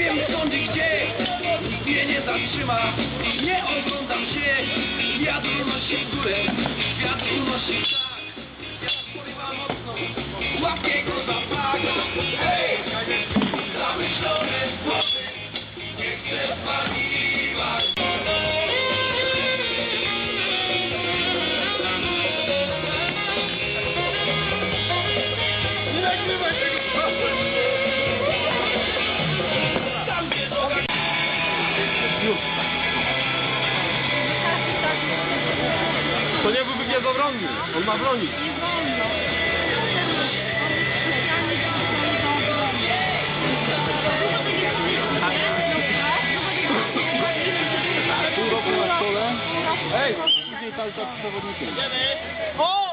wiem skąd i gdzie. Nikt nie zatrzyma Nie oglądam się. Wiatr unosi górę Wiatr unosi tak. Wiatr porywa mocno Łapię go za fakt. Hej! Zamyślone słowy Nie chcę Nie nagrywaj To nie byłby nie zabronił. On ma bronić. Pół roku na szkole. Ej, później cały czas przewodnikiem. O!